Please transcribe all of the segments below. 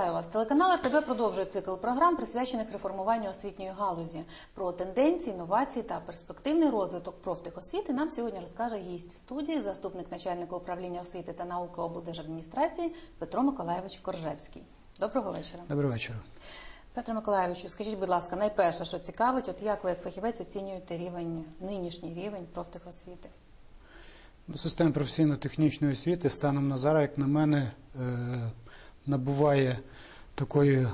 Вітаю вас. Телеканал РТБ продовжує цикл програм, присвячених реформуванню освітньої галузі. Про тенденції, інновації та перспективний розвиток профтехосвіти нам сьогодні розкаже гість студії, заступник начальника управління освіти та науки облдержадміністрації Петро Миколаєвич Коржевський. Доброго вечора. Доброго вечора. Петро Миколаєвичу, скажіть, будь ласка, найперше, що цікавить, от як ви як фахівець оцінюєте рівень, нинішній рівень профтехосвіти? Ну, Система професійно-технічної освіти станом на зараз, як на мене, е, набуває такої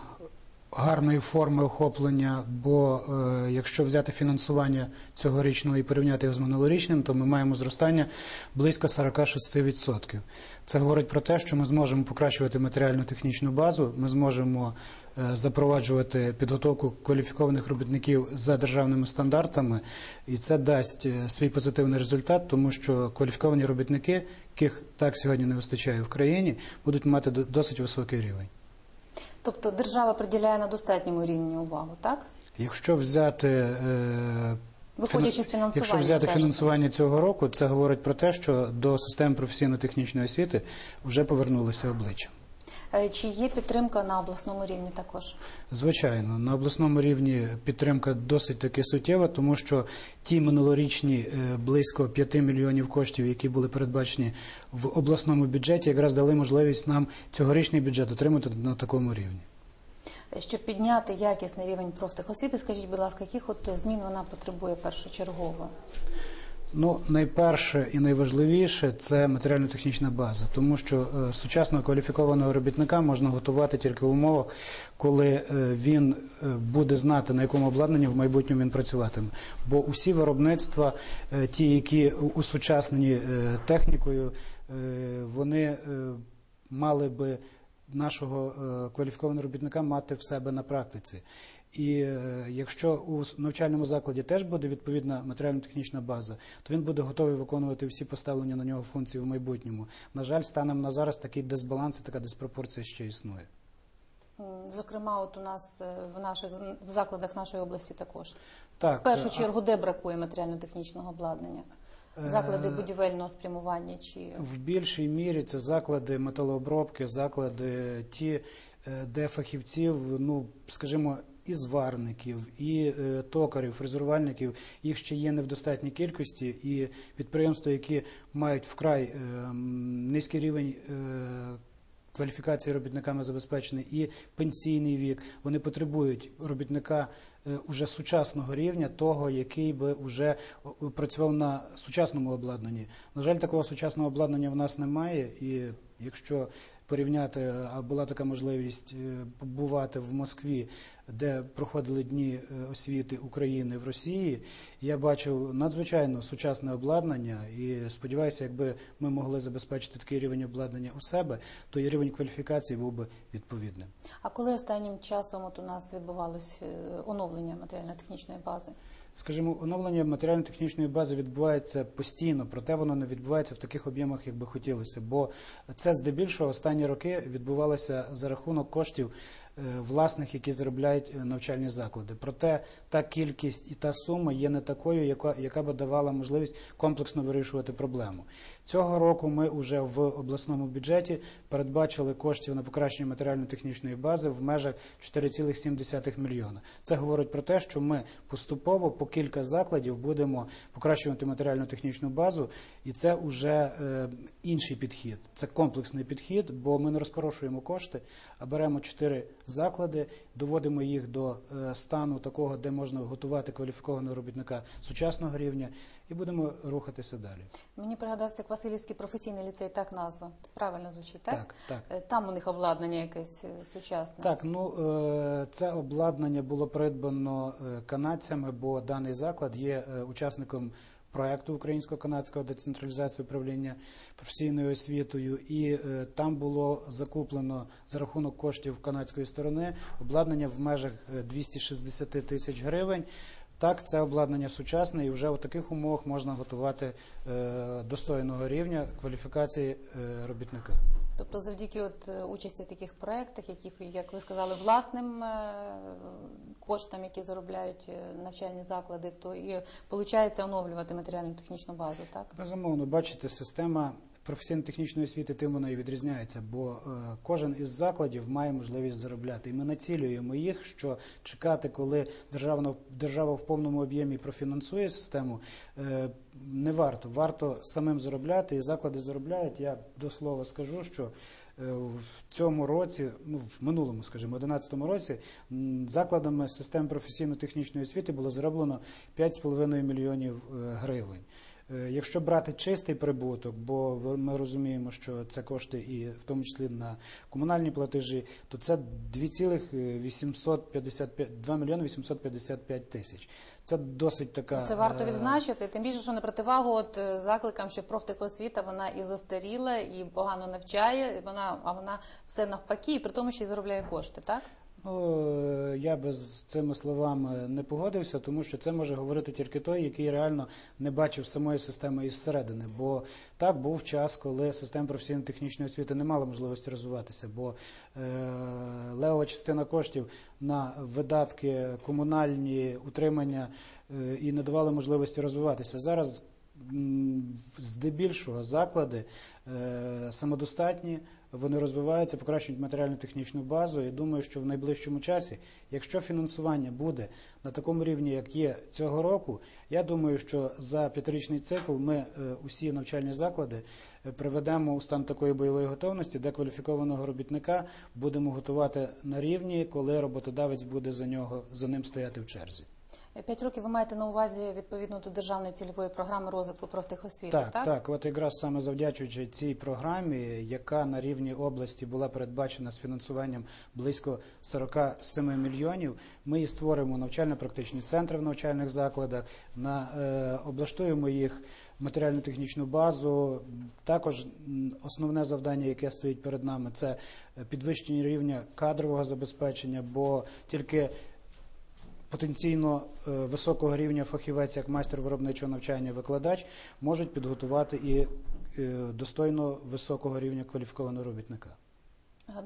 гарної форми охоплення, бо е, якщо взяти фінансування цьогорічного і порівняти його з минулорічним, то ми маємо зростання близько 46%. Це говорить про те, що ми зможемо покращувати матеріально-технічну базу, ми зможемо е, запроваджувати підготовку кваліфікованих робітників за державними стандартами, і це дасть е, свій позитивний результат, тому що кваліфіковані робітники, яких так сьогодні не вистачає в країні, будуть мати до- досить високий рівень. Тобто держава приділяє на достатньому рівні увагу, так? Якщо взяти е, Виходячи з фінансування, якщо взяти кажете. фінансування цього року, це говорить про те, що до системи професійно-технічної освіти вже повернулися обличчя. Е, Чи є підтримка на обласному рівні також? Звичайно, на обласному рівні підтримка досить таки суттєва, тому що ті минулорічні е, близько 5 мільйонів коштів, які були передбачені в обласному бюджеті, якраз дали можливість нам цьогорічний бюджет отримати на такому рівні. Е, Щоб підняти якісний рівень профтехосвіти, скажіть, будь ласка, яких от змін вона потребує першочергово? Ну, найперше і найважливіше це матеріально-технічна база, тому що е, сучасного кваліфікованого робітника можна готувати тільки в умовах, коли е, він е, буде знати, на якому обладнанні в майбутньому він працюватиме. Бо усі виробництва, ті, які усучаснені технікою, вони мали би нашого кваліфікованого робітника мати в себе на практиці. І е, якщо у навчальному закладі теж буде відповідна матеріально-технічна база, то він буде готовий виконувати всі поставлені на нього функції в майбутньому. На жаль, станом на зараз такий дисбаланс і така диспропорція ще існує. Зокрема, от у нас е, в наших в закладах нашої області також. Так, в першу е, чергу, де бракує матеріально-технічного обладнання? Заклади будівельного спрямування чи В більшій мірі це заклади металообробки, заклади ті, де фахівців, ну скажімо, і зварників, і е, токарів, фрезерувальників їх ще є не в достатній кількості, і підприємства, які мають вкрай е, низький рівень. е, Кваліфікації робітниками забезпечений і пенсійний вік. Вони потребують робітника уже сучасного рівня, того, який би вже працював на сучасному обладнанні. На жаль, такого сучасного обладнання в нас немає, і якщо порівняти, е, а була така можливість е, побувати в Москві, де проходили дні е, освіти України в Росії, я бачив надзвичайно сучасне обладнання, і сподіваюся, якби ми могли забезпечити такий рівень обладнання у себе, то і рівень кваліфікації був би відповідним. а коли останнім часом от у нас відбувалось оновлення матеріально-технічної бази? Скажімо, оновлення матеріально-технічної бази відбувається постійно, проте воно не відбувається в таких об'ємах, як би хотілося. Бо це здебільшого останні роки відбувалося за рахунок коштів власних, які заробляють е, навчальні заклади. Проте та кількість і та сума є не такою, яка, яка би давала можливість комплексно вирішувати проблему. Цього року ми вже в обласному бюджеті передбачили коштів на покращення матеріально-технічної бази в межах 4,7 мільйона. Це говорить про те, що ми поступово по кілька закладів будемо покращувати матеріально-технічну базу, і це вже е, інший підхід. Це комплексний підхід, бо ми не розпорошуємо кошти, а беремо чотири заклади, доводимо їх до е, стану такого, де можна готувати кваліфікованого робітника сучасного рівня, і будемо рухатися далі. Мені пригадався як Васильівський професійний ліцей, так назва. Правильно звучить, так? Так, так. Е, Там у них обладнання якесь е, сучасне. Так, ну це обладнання було придбано канадцями, бо даний заклад є учасником проекту українсько-канадського децентралізації управління професійною освітою, і е, там було закуплено за рахунок коштів канадської сторони обладнання в межах е, 260 тисяч гривень. Так, це обладнання сучасне, і вже у таких умовах можна готувати е, достойного рівня кваліфікації е, робітника. Тобто, завдяки от е, участі в таких проєктах, яких, як ви сказали, власним е, коштам, які заробляють е, навчальні заклади, то і виходить оновлювати матеріально-технічну базу, так? Безумовно, бачите, система професійно-технічної освіти тим вона і відрізняється, бо е, кожен із закладів має можливість заробляти. І ми націлюємо їх, що чекати, коли державна держава в повному об'ємі профінансує систему, е, не варто. Варто самим заробляти, і заклади заробляють. Я до слова скажу, що е, в цьому році, ну в минулому, скажімо, 11 році, закладами системи професійно-технічної освіти було зароблено 5,5 мільйонів гривень. Е, Якщо брати чистий прибуток, бо ми розуміємо, що це кошти і в тому числі на комунальні платежі, то це 2,855 2 мільйони 855 тисяч. Це досить така Це варто е, відзначити. Тим більше, що на противагу от е, закликам, що профтехосвіта вона і застаріла, і погано навчає. Вона а вона все навпаки, і при тому, що й заробляє кошти, так? Ну, е, я би з цими словами не погодився, тому що це може говорити тільки той, який реально не бачив самої системи із середини. Бо так був час, коли система професійно-технічної освіти не мала можливості розвиватися, бо е, левова частина коштів на видатки комунальні утримання е, і не давали можливості розвиватися. Зараз здебільшого заклади е, самодостатні, вони розвиваються, покращують матеріально-технічну базу. І думаю, що в найближчому часі, якщо фінансування буде на такому рівні, як є цього року, я думаю, що за п'ятирічний цикл ми е, усі навчальні заклади е, приведемо у стан такої бойової готовності, де кваліфікованого робітника будемо готувати на рівні, коли роботодавець буде за нього за ним стояти в черзі. П'ять років ви маєте на увазі відповідно до державної цільової програми розвитку профтехосвіти, Так, так? так, От якраз саме завдячуючи цій програмі, яка на рівні області була передбачена з фінансуванням близько 47 мільйонів, ми і створимо навчально-практичні центри в навчальних закладах, на, е, облаштуємо їх матеріально-технічну базу. Також основне завдання, яке стоїть перед нами, це підвищення рівня кадрового забезпечення, бо тільки потенційно е, високого рівня фахівець, як майстер виробничого навчання, викладач, можуть підготувати і е, достойно високого рівня кваліфікованого робітника.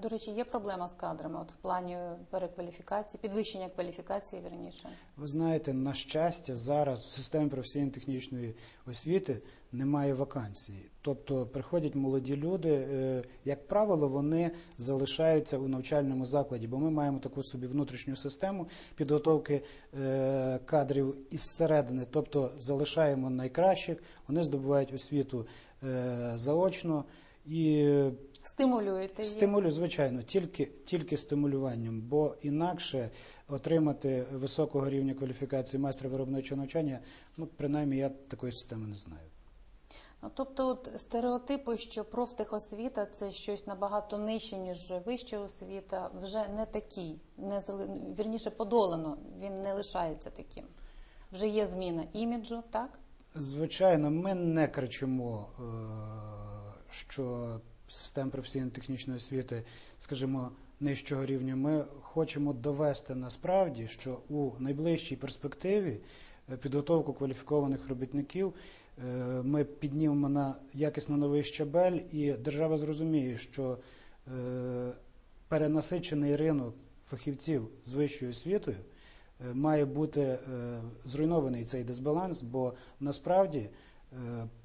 До речі, є проблема з кадрами, от в плані перекваліфікації, підвищення кваліфікації, вірніше. Ви знаєте, на щастя, зараз в системі професійно-технічної освіти немає вакансій. Тобто приходять молоді люди, е, як правило, вони залишаються у навчальному закладі, бо ми маємо таку собі внутрішню систему підготовки е, кадрів із середини, тобто залишаємо найкращих, вони здобувають освіту е, заочно і Стимулюєте їх. Стимулю, звичайно, тільки, тільки стимулюванням, бо інакше отримати високого рівня кваліфікації майстра виробничого навчання, ну принаймні я такої системи не знаю. Ну, тобто, от стереотипи, що профтехосвіта це щось набагато нижче, ніж вища освіта, вже не такий, не зали... вірніше подолано. Він не лишається таким. Вже є зміна іміджу, так? Звичайно, ми не кричимо, е, що система професійно-технічної освіти, скажімо, нижчого рівня. Ми хочемо довести насправді, що у найближчій перспективі е, підготовку кваліфікованих робітників е, ми піднімемо на якісно новий щабель, і держава зрозуміє, що е, перенасичений ринок фахівців з вищою освітою має бути зруйнований цей дисбаланс, бо насправді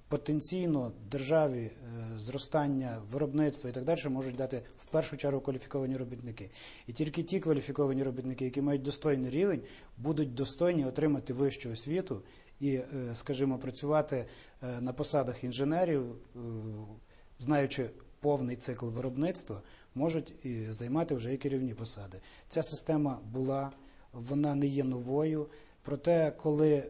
потенційно державі е, зростання виробництва і так далі можуть дати в першу чергу кваліфіковані робітники. І тільки ті кваліфіковані робітники, які мають достойний рівень, будуть достойні отримати вищу освіту і, е, скажімо, працювати е, на посадах інженерів, знаючи повний цикл виробництва, можуть і займати вже і керівні посади. Ця система була, вона не є новою. Проте, коли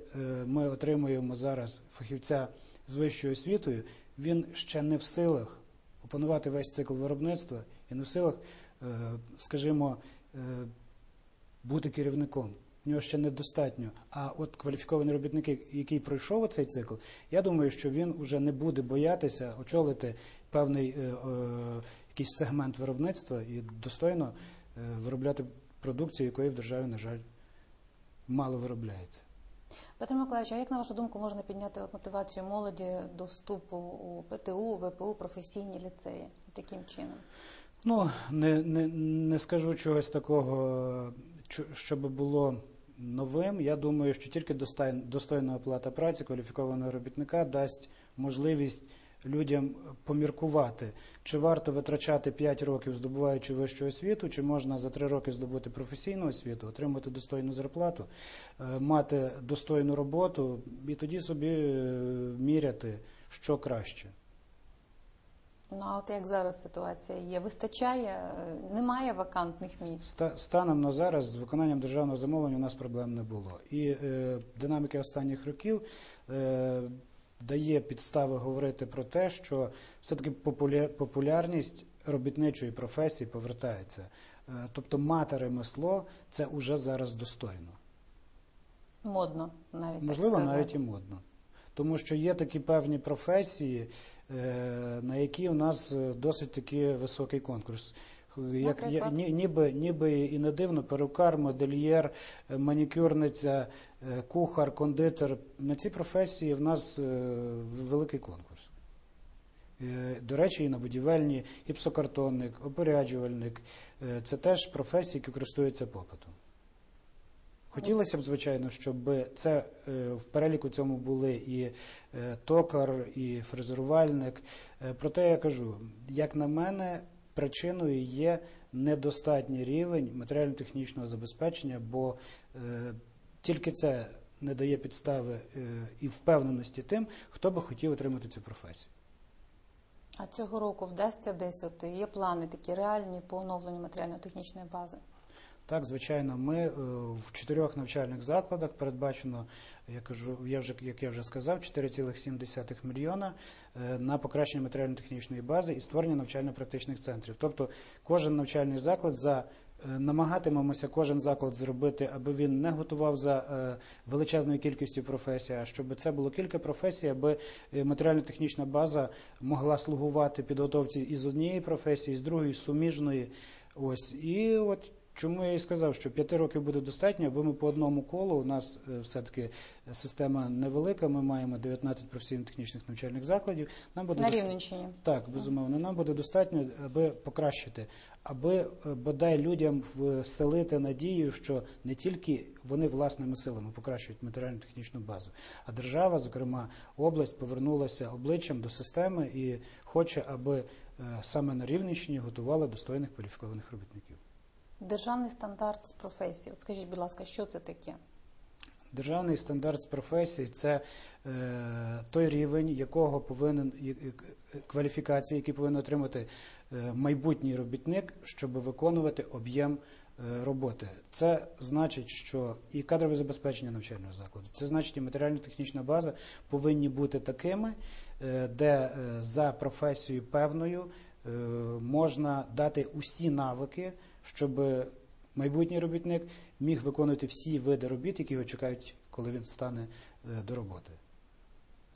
ми отримуємо зараз фахівця з вищою освітою, він ще не в силах опанувати весь цикл виробництва і не в силах, е, скажімо, е, бути керівником. В нього ще недостатньо. А от кваліфікований робітник, який пройшов цей цикл, я думаю, що він вже не буде боятися очолити певний е, якийсь сегмент виробництва і достойно виробляти продукцію, якої в державі, на жаль, мало виробляється. Петро Миколаївич, а як на вашу думку можна підняти от мотивацію молоді до вступу у ПТУ, ВПУ, професійні ліцеї? Таким чином? Ну, не, не, не скажу чогось такого, щоб було новим. Я думаю, що тільки достойна оплата праці кваліфікованого робітника дасть можливість людям поміркувати, чи варто витрачати 5 років, здобуваючи вищу освіту, чи можна за 3 роки здобути професійну освіту, отримати достойну зарплату, е, мати достойну роботу і тоді собі е, міряти, що краще. Ну а от як зараз ситуація є? Вистачає, е, немає вакантних місць. Станом на зараз з виконанням державного замовлення у нас проблем не було. І е, динаміка останніх років е, дає підстави говорити про те, що все-таки популярність робітничої професії повертається. Е, тобто мати ремесло це уже зараз достойно. Модно навіть Можливо, так навіть і модно. Тому що є такі певні професії, е, на які у нас е, досить таки високий конкурс. Як, ні, ніби, ніби і не дивно, перукар, модельєр, е, манікюрниця, е, кухар, кондитер. На ці професії в нас е, великий конкурс. До речі, і на будівельні, і псокартонник, опоряджувальник. Це теж професії, які користуються попитом. Хотілося б, звичайно, щоб це в переліку цьому були і токар, і фрезерувальник. Проте я кажу, як на мене, причиною є недостатній рівень матеріально-технічного забезпечення, бо е, тільки це не дає підстави е, і впевненості тим, хто би хотів отримати цю професію. А цього року вдасться десь от є плани такі реальні по оновленню матеріально-технічної бази. Так, звичайно, ми е, в чотирьох навчальних закладах передбачено, я кажу, я вже як я вже сказав, 4,7 мільйона е, на покращення матеріально-технічної бази і створення навчально-практичних центрів. Тобто, кожен навчальний заклад за е, намагатимемося кожен заклад зробити, аби він не готував за величезною кількістю професій, а щоб це було кілька професій, аби матеріально-технічна база могла слугувати підготовці і з однієї професії, з другої, з суміжної. Ось і от чому я і сказав, що п'яти років буде достатньо, аби ми по одному колу. У нас е, все-таки система невелика. Ми маємо 19 професійно-технічних навчальних закладів. Нам буде На доста- Рівненщині. так, безумовно, нам буде достатньо, аби покращити, аби е, бодай людям вселити надію, що не тільки вони власними силами покращують матеріально-технічну базу, а держава, зокрема область, повернулася обличчям до системи і хоче, аби е, саме на Рівненщині готували достойних кваліфікованих робітників. Державний стандарт з професії. От скажіть, будь ласка, що це таке? Державний стандарт з професії це е, той рівень, якого повинен кваліфікації, який повинен отримати е, майбутній робітник, щоб виконувати об'єм е, роботи. Це значить, що і кадрове забезпечення навчального закладу, це значить, і матеріально-технічна база повинні бути такими, е, де за професією певною можна дати усі навики, щоб майбутній робітник міг виконувати всі види робіт, які його чекають, коли він стане е, до роботи.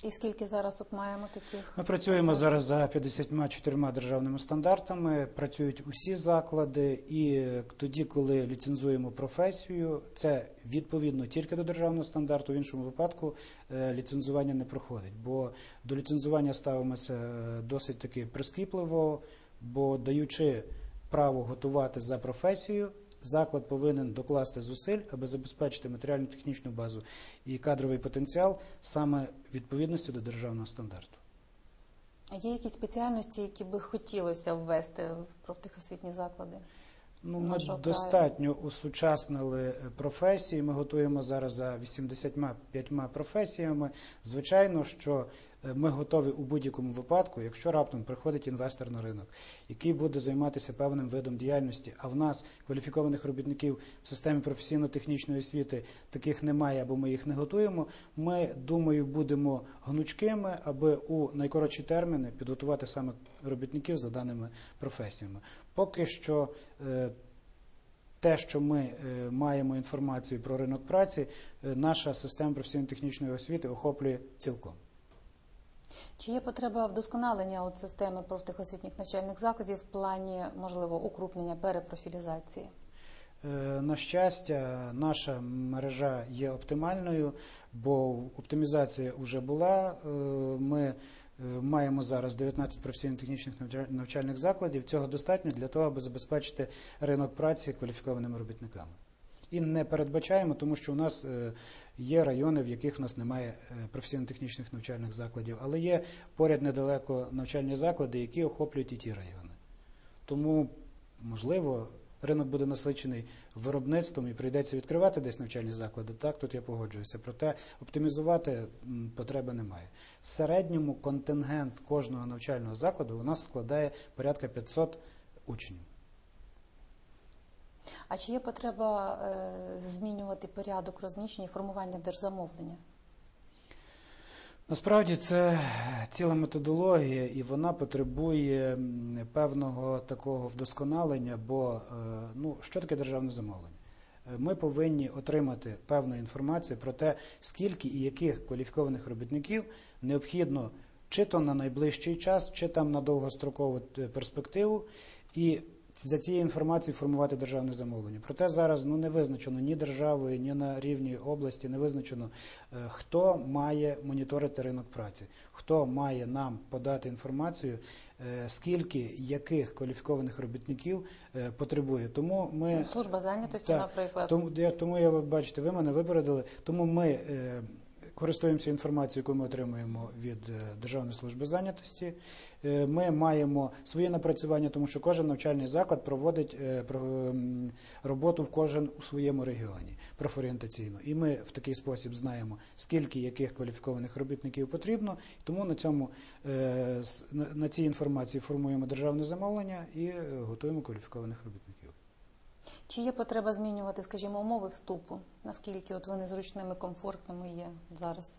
І скільки зараз от маємо таких? Ми працюємо зараз за 54 державними стандартами. Працюють усі заклади, і е, тоді, коли ліцензуємо професію, це відповідно тільки до державного стандарту. В іншому випадку е, ліцензування не проходить. Бо до ліцензування ставимося досить таки прискіпливо, бо даючи право готувати за професію. Заклад повинен докласти зусиль, аби забезпечити матеріально-технічну базу і кадровий потенціал саме відповідності до державного стандарту. А Є якісь спеціальності, які би хотілося ввести в профтехосвітні заклади? Ну, ми достатньо усучаснили е, професії. Ми готуємо зараз за 85 професіями. Звичайно, що е, ми готові у будь-якому випадку, якщо раптом приходить інвестор на ринок, який буде займатися певним видом діяльності, а в нас кваліфікованих робітників в системі професійно-технічної освіти таких немає, або ми їх не готуємо. Ми думаю, будемо гнучкими, аби у найкоротші терміни підготувати саме робітників за даними професіями. Поки що е, те, що ми е, маємо інформацію про ринок праці, е, наша система професійно-технічної освіти охоплює цілком. Чи є потреба вдосконалення от системи профтехосвітніх навчальних закладів в плані, можливо, укрупнення перепрофілізації? На щастя, наша мережа є оптимальною, бо оптимізація вже була. Ми маємо зараз 19 професійно-технічних навча- навчальних закладів. Цього достатньо для того, аби забезпечити ринок праці кваліфікованими робітниками. і не передбачаємо, тому що у нас е, є райони, в яких в нас немає е, професійно-технічних навчальних закладів, але є поряд недалеко навчальні заклади, які охоплюють і ті райони. Тому, можливо, ринок буде насичений виробництвом і прийдеться відкривати десь навчальні заклади. Так, тут я погоджуюся. Проте оптимізувати потреби немає. В середньому контингент кожного навчального закладу у нас складає порядка 500 учнів. А чи є потреба е, змінювати порядок розміщення і формування держзамовлення? Насправді це ціла методологія, і вона потребує певного такого вдосконалення. Бо е, ну що таке державне замовлення? Е, Ми повинні отримати певну інформацію про те, скільки і яких кваліфікованих робітників необхідно чи то на найближчий час, чи там на довгострокову е, перспективу, і за цією інформацією формувати державне замовлення. Проте зараз ну не визначено ні державою, ні на рівні області, не визначено, е, хто має моніторити ринок праці, хто має нам подати інформацію, е, скільки яких кваліфікованих робітників е, потребує. Тому ми Служба зайнятості, так, наприклад. тому, я, тому я бачите, ви мене випередили. Тому ми користуємося інформацією, яку ми отримуємо від е, Державної служби зайнятості. Е, ми маємо свої напрацювання, тому що кожен навчальний заклад проводить е, про, м, роботу в кожен у своєму регіоні профорієнтаційно. І ми в такий спосіб знаємо, скільки яких кваліфікованих робітників потрібно. Тому на цьому на, цій інформації формуємо державне замовлення і готуємо кваліфікованих робітників. Чи є потреба змінювати, скажімо, умови вступу? Наскільки от вони зручними, комфортними є зараз?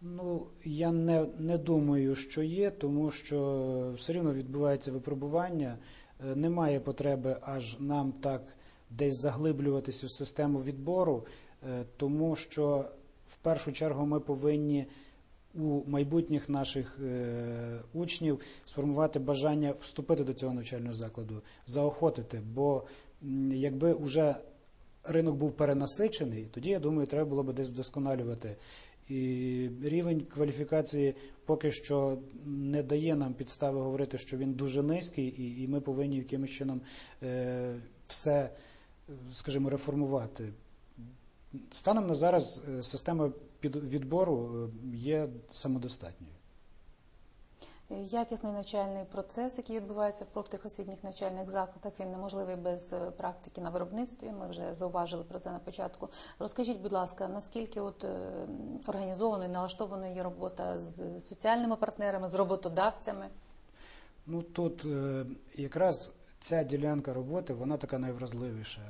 Ну, я не, не думаю, що є, тому що все рівно відбувається випробування. Е, Немає потреби аж нам так десь заглиблюватися в систему відбору, е, тому що в першу чергу ми повинні у майбутніх наших е, учнів сформувати бажання вступити до цього навчального закладу, заохотити. Бо якби вже ринок був перенасичений, тоді я думаю, треба було б десь вдосконалювати. І рівень кваліфікації поки що не дає нам підстави говорити, що він дуже низький, і, і ми повинні якимось чином е, все, скажімо, реформувати. Станом на зараз е, система під відбору е, є самодостатньою. Якісний навчальний процес, який відбувається в профтехосвітніх навчальних закладах, він неможливий без е, практики на виробництві. Ми вже зауважили про це на початку. Розкажіть, будь ласка, наскільки от е, організованою, налаштованою є робота з соціальними партнерами, з роботодавцями? Ну тут е, якраз ця ділянка роботи, вона така найвразливіша.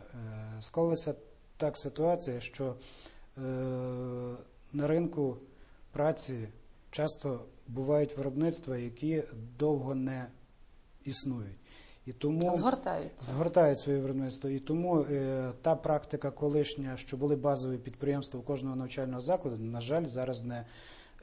Склалася так ситуація, що на ринку праці часто бувають виробництва, які довго не існують. І тому Згортаються. згортають своє виробництво. І тому е, та практика колишня, що були базові підприємства у кожного навчального закладу, на жаль, зараз не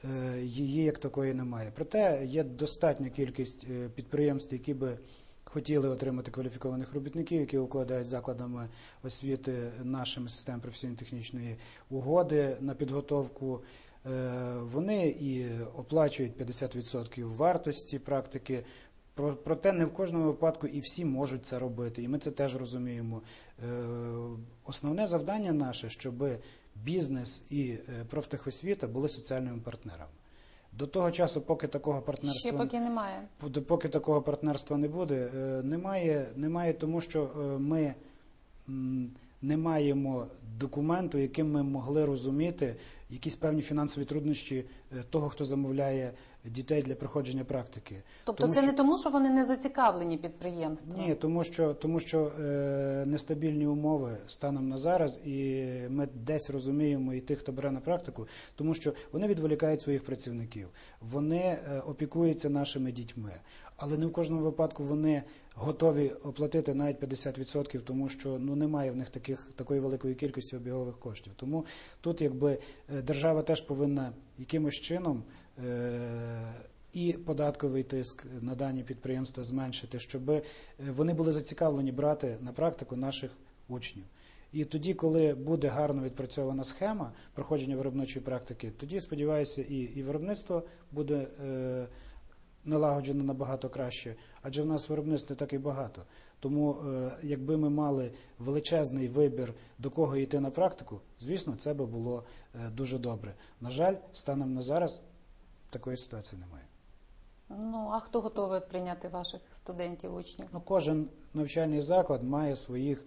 е, її як такої немає. Проте є достатня кількість е, підприємств, які би хотіли отримати кваліфікованих робітників, які укладають закладами освіти нашими системами професійно-технічної угоди на підготовку. Е, Вони і оплачують 50% вартості практики. Про- Проте не в кожному випадку і всі можуть це робити, і ми це теж розуміємо. Е, Основне завдання наше, щоб бізнес і е, профтехосвіта були соціальними партнерами. До того часу, поки такого Ще партнерства поки немає. Поки- такого партнерства не буде, немає, немає тому, що ми не маємо документу, яким ми могли розуміти якісь певні фінансові труднощі е, того, хто замовляє дітей для проходження практики. Тобто Тому це що- не тому, що вони не зацікавлені підприємства. Ні, тому що, тому що е, нестабільні умови станом на зараз, і ми десь розуміємо і тих, хто бере на практику, тому що вони відволікають своїх працівників, вони е, опікуються нашими дітьми, але не в кожному випадку вони готові оплатити навіть 50%, тому що ну немає в них таких такої великої кількості обігових коштів. Тому тут, якби е, держава теж повинна якимось чином. Е, і податковий тиск на дані підприємства зменшити, щоб е, вони були зацікавлені брати на практику наших учнів. І тоді, коли буде гарно відпрацьована схема проходження виробничої практики, тоді сподіваюся, і, і виробництво буде е, налагоджено набагато краще, адже в нас виробництв не так і багато. Тому, е, якби ми мали величезний вибір, до кого йти на практику, звісно, це би було е, дуже добре. На жаль, станом на зараз такої ситуації немає. Ну а хто готовий прийняти ваших студентів, учнів? Ну, кожен навчальний заклад має своїх,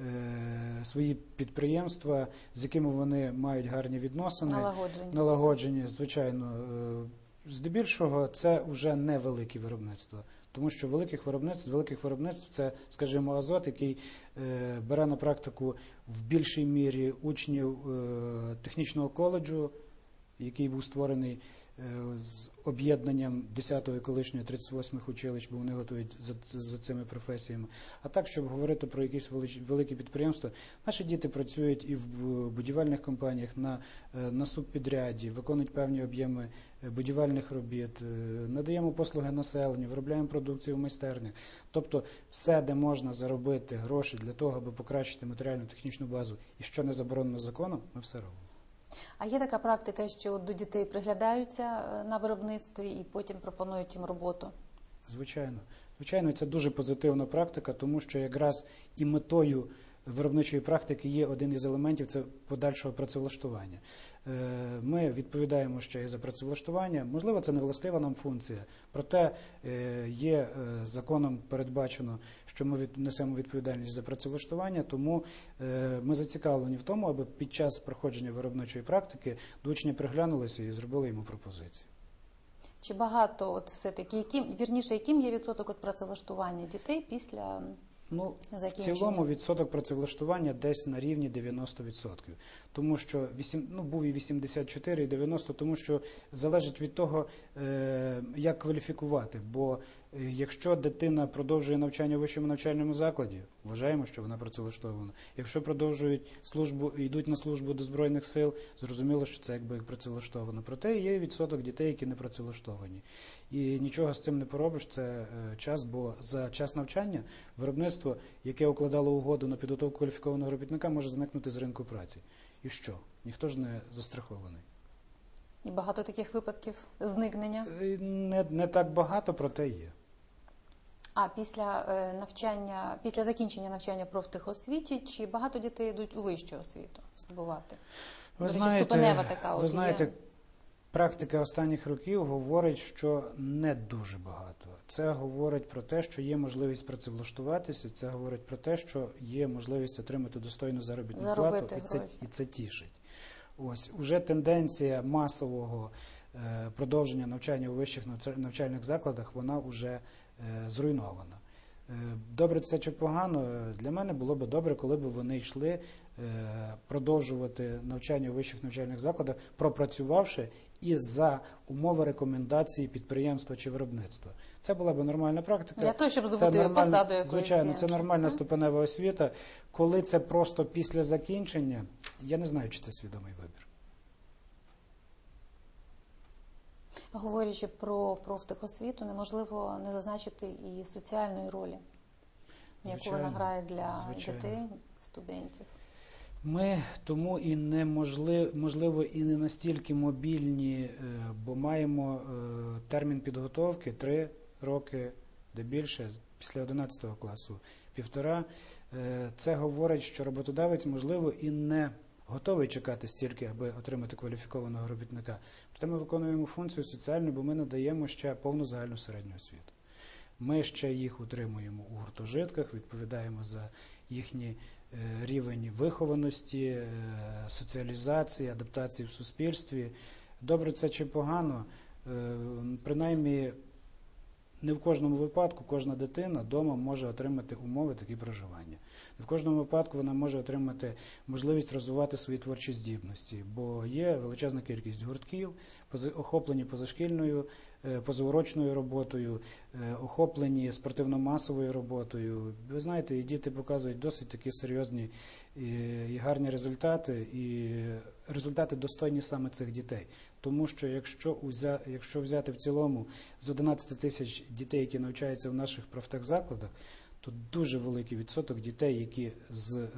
е, свої підприємства, з якими вони мають гарні відносини. Налагоджені. Налагоджені, звичайно. Е, Здебільшого це вже не великі виробництва, тому що великих виробництв, великих виробництв це, скажімо, азот, який е, бере на практику в більшій мірі учнів е, технічного коледжу, який був створений е, з об'єднанням 10-го і колишнього 38-х училищ, бо вони готують за, за цими професіями. А так, щоб говорити про якісь великі підприємства, наші діти працюють і в будівельних компаніях на, е, на субпідряді, виконують певні об'єми е, будівельних робіт, надаємо послуги населенню, виробляємо продукцію в майстернях. Тобто все, де можна заробити гроші для того, аби покращити матеріальну технічну базу, і що не заборонено законом, ми все робимо. А є така практика, що до дітей приглядаються е, на виробництві і потім пропонують їм роботу. Звичайно, звичайно, це дуже позитивна практика, тому що якраз і метою виробничої практики є один із елементів це подальшого працевлаштування. Е, Ми відповідаємо ще і за працевлаштування. Можливо, це не властива нам функція, проте е, є е, законом передбачено, що ми несемо відповідальність за працевлаштування, тому ми зацікавлені в тому, аби під час проходження виробничої практики до учня приглянулися і зробили йому пропозицію. Чи багато, от все-таки, яким, вірніше, яким є відсоток от працевлаштування дітей після Ну, в цілому відсоток працевлаштування десь на рівні 90%. Тому що 8, ну, був і 84, і 90, тому що залежить від того, е, як кваліфікувати. Бо якщо дитина продовжує навчання у вищому навчальному закладі, вважаємо, що вона працевлаштована. Якщо продовжують службу, йдуть на службу до Збройних сил, зрозуміло, що це якби працевлаштовано. Проте є відсоток дітей, які не працевлаштовані. І нічого з цим не поробиш, це е, час, бо за час навчання виробництво, яке укладало угоду на підготовку кваліфікованого робітника, може зникнути з ринку праці. І що? Ніхто ж не застрахований. і багато таких випадків зникнення? Е, Не, не так багато, проте є. А після е, навчання, після закінчення навчання профтехосвіті, чи багато дітей йдуть у вищу освіту здобувати? Ви До речі, знаєте, ступенева така от знаєте, є. практика останніх років говорить, що не дуже багато. Це говорить про те, що є можливість працевлаштуватися. Це говорить про те, що є можливість отримати достойну заробітну Заробити плату, і це, гроші. і це тішить. Ось уже тенденція масового е, продовження навчання у вищих навчальних закладах, вона вже е, зруйнована. Е, Добре це чи погано? Е, Для мене було б добре, коли б вони йшли продовжувати навчання у вищих навчальних закладах, пропрацювавши і за умови рекомендації підприємства чи виробництва. Це була б нормальна практика. Для того, щоб здобути посаду якоїсь. Звичайно, це нормальна Це- ступенева освіта. Коли це просто після закінчення, я не знаю, чи це свідомий вибір. Говорячи про профтехосвіту, неможливо не зазначити і соціальної ролі, яку Звичайно, вона грає для звичайно. дітей, студентів. Ми тому і неможливо, можливо, і не настільки мобільні, е, бо маємо е, термін підготовки 3 роки, де більше, після 11 класу півтора. Е, Це говорить, що роботодавець, можливо, і не готовий чекати стільки, аби отримати кваліфікованого робітника. Проте ми виконуємо функцію соціальну, бо ми надаємо ще повну загальну середню освіту. Ми ще їх утримуємо у гуртожитках, відповідаємо за їхній е, рівень вихованості, е, соціалізації, адаптації в суспільстві. Добре це чи погано, е, принаймні не в кожному випадку кожна дитина вдома може отримати умови такі проживання. Не в кожному випадку вона може отримати можливість розвивати свої творчі здібності, бо є величезна кількість гуртків, охоплені позашкільною, е, позаурочною роботою, е, охоплені спортивно-масовою роботою. Ви знаєте, і діти показують досить такі серйозні і, і гарні результати, і результати достойні саме цих дітей. Тому що якщо, узя, якщо взяти в цілому з 11 тисяч дітей, які навчаються в наших профтехзакладах, то дуже великий відсоток дітей, які з е,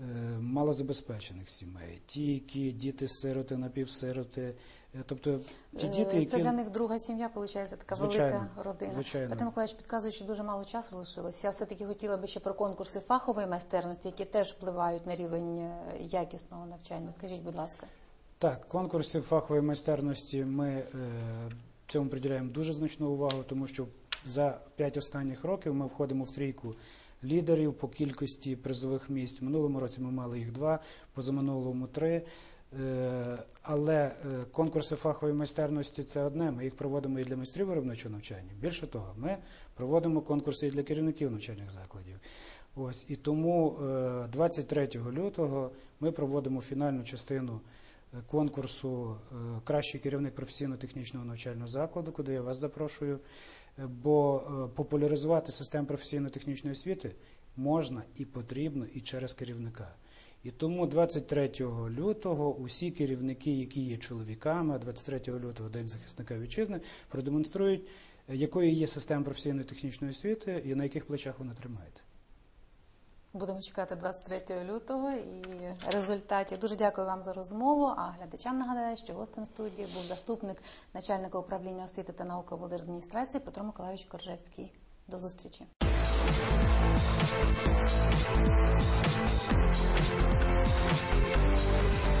е, малозабезпечених сімей, ті, які діти сироти, напівсироти, Е, Тобто ті Е, діти, Це для них друга сім'я, виходить, така Звичайно, велика родина. звичайно. Петро Миколаївич підказує, що дуже мало часу лишилось. Я все-таки хотіла би ще про конкурси фахової майстерності, які теж впливають на рівень е, якісного навчання. Скажіть, будь ласка. Так, конкурси фахової майстерності ми е, цьому приділяємо дуже значну увагу, тому що за п'ять останніх років ми входимо в трійку лідерів по кількості призових місць. Минулому році ми мали їх два, позаминулому три. Е, але е, конкурси фахової майстерності це одне. Ми їх проводимо і для майстрів виробничого навчання. Більше того, ми проводимо конкурси і для керівників навчальних закладів. Ось і тому е, 23 лютого ми проводимо фінальну частину конкурсу е, Кращий керівник професійно-технічного навчального закладу, куди я вас запрошую. Е, Бо е, популяризувати систему професійно-технічної освіти можна і потрібно і через керівника. І тому 23 лютого усі керівники, які є чоловіками, 23 лютого День захисника вітчизни, продемонструють, якою є система професійно-технічної освіти і на яких плечах вона тримається. Будемо чекати 23 лютого і результатів. Дуже дякую вам за розмову. А глядачам нагадаю, що гостем студії був заступник начальника управління освіти та науки облдержадміністрації Петро Миколаївич Коржевський. До зустрічі. Thank you.